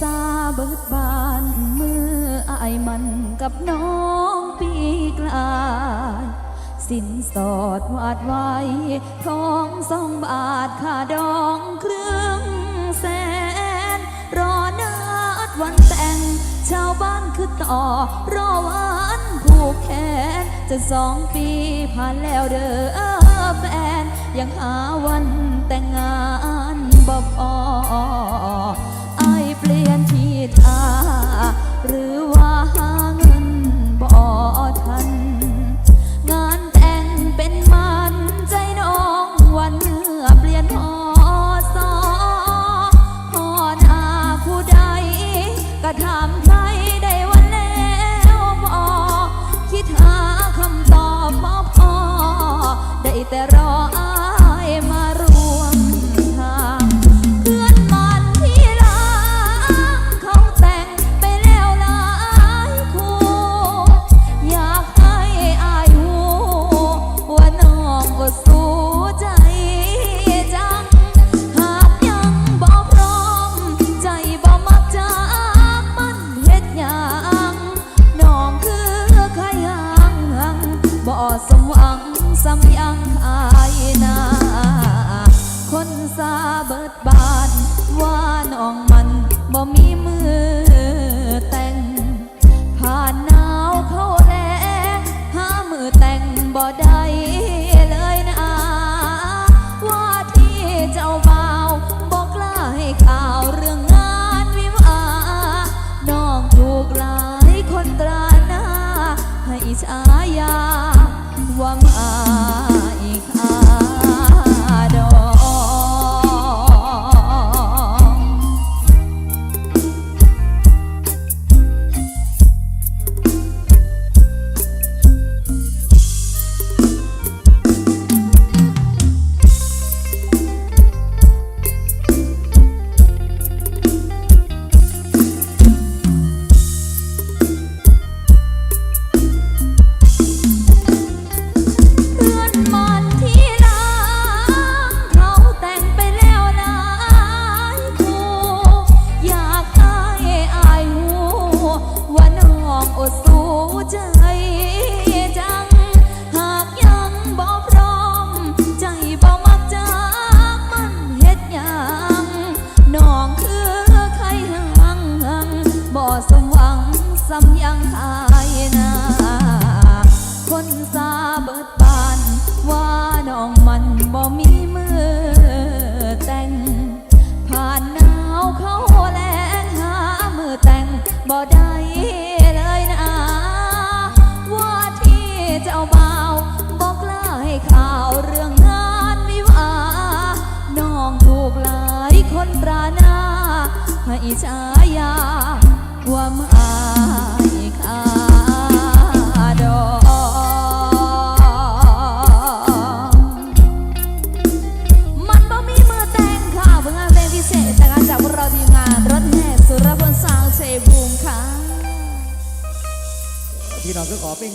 ซาเบิดบานมืออายมันกับน้องปีกลาย สินสอดวาดไว้ทองสองบาทค่าดองครึ่งแสน รอนัดวันแต่ง ชาวบ้านคือต่อ รอวันผูกแขน จะสองปีผ่านแล้วเด้อแฟนยังหาวันแต่งงานบ่พอ ถามเธ วังสำยังอายนาคนซาเบิดบานว่าน้องมันบ่มีมือแต่ง ผ่านหนาวเข้าแรงหามือแต่งบ่ได้ ว่ เบิดบาน ว่าน้องมันบ่มีมือแต่ง ผ่านหนาวเข้าแลงหามือแต่งบ่ได้เลยนะ ว่าที่เจ้าบ่าวบอกกล้าให้ข่าวเรื่องงานวิวาห์น้องถูกหลายคนปราหนาให้ฉายาว่า เราก็ข我เป็